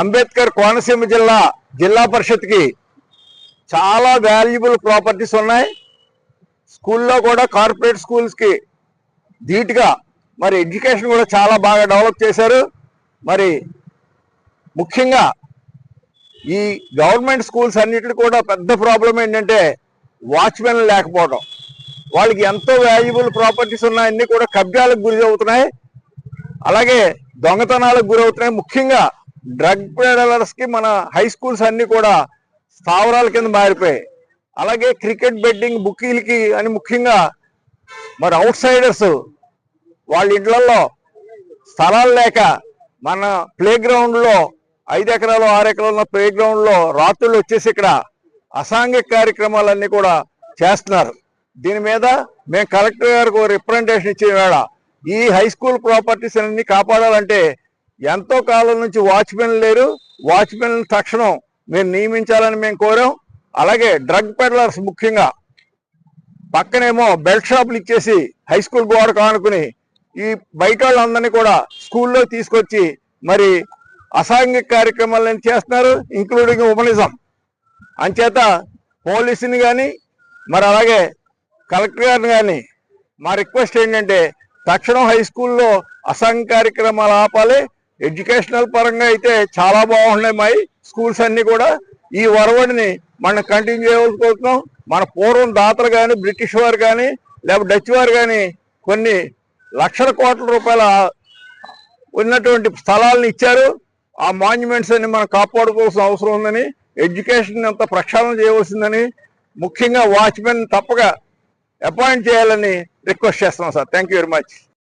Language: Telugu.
అంబేద్కర్ కోనసీమ జిల్లా జిల్లా పరిషత్కి చాలా వాల్యుబుల్ ప్రాపర్టీస్ ఉన్నాయి. స్కూల్లో కూడా కార్పొరేట్ స్కూల్స్కి ధీటుగా మరి ఎడ్యుకేషన్ కూడా చాలా బాగా డెవలప్ చేశారు. మరి ముఖ్యంగా ఈ గవర్నమెంట్ స్కూల్స్ అన్నిటికీ కూడా పెద్ద ప్రాబ్లం ఏంటంటే వాచ్మెన్ లేకపోవడం. వాళ్ళకి ఎంతో వాల్యుబుల్ ప్రాపర్టీస్ ఉన్నాయన్నీ కూడా కబ్జాలకు గురి అవుతున్నాయి. అలాగే దొంగతనాలకు గురవుతున్నాయి ముఖ్యంగా డ్రగ్ పెడలర్స్కి మన హై స్కూల్స్ అన్ని కూడా స్థావరాల కింద మారిపోయాయి. అలాగే క్రికెట్ బెట్టింగ్ బుకీలకి అని ముఖ్యంగా మరి అవుట్ సైడర్స్ వాళ్ళ ఇళ్ళలో స్థలాలు లేక మన ప్లే గ్రౌండ్లో ఐదు ఎకరాలు ఆరు ఎకరాలు ఉన్న ప్లే గ్రౌండ్లో రాత్రులు వచ్చేసి ఇక్కడ అసాంఘిక కార్యక్రమాలన్నీ కూడా చేస్తున్నారు. దీని మీద మేము కలెక్టర్ గారికి రిప్రజెంటేషన్ ఇచ్చే వేళ ఈ హై స్కూల్ ప్రాపర్టీస్ అన్ని కాపాడాలంటే ఎంతో కాలం నుంచి వాచ్మెన్ లేరు. వాచ్మెన్ తక్షణం మేము నియమించాలని మేము కోరాం. అలాగే డ్రగ్ పెడలర్స్ ముఖ్యంగా. పక్కనేమో బెల్ట్ షాపులు ఇచ్చేసి హై స్కూల్ గోడ కానుకుని ఈ బయట వాళ్ళందరినీ కూడా స్కూల్లో తీసుకొచ్చి మరి అసాంఘిక కార్యక్రమాలను చేస్తున్నారు? ఇంక్లూడింగ్ ఉమనిజం అంచేత పోలీసుని కానీ మరి అలాగే కలెక్టర్ గారిని కానీ మా రిక్వెస్ట్ ఏంటంటే తక్షణం హై స్కూల్లో అసాంఘిక కార్యక్రమాలు ఆపాలి. ఎడ్యుకేషనల్ పరంగా అయితే చాలా బాగున్నాయి మా స్కూల్స్ అన్ని కూడా ఈ వరవడిని మనం కంటిన్యూ చేయవలసిపోతున్నాం. మన పూర్వం దాతలు కానీ బ్రిటిష్ వారు కానీ లేకపోతే డచ్ వారు కానీ కొన్ని లక్షల కోట్ల రూపాయల ఉన్నటువంటి స్థలాలను ఇచ్చారు. ఆ మాన్యుమెంట్స్ అన్ని మనం కాపాడుకోవాల్సిన అవసరం ఉందని ఎడ్యుకేషన్ అంతా ప్రక్షాళన చేయవలసిందని ముఖ్యంగా వాచ్మెన్ తప్పక అపాయింట్ చేయాలని రిక్వెస్ట్ చేస్తున్నాం sir. Thank you very much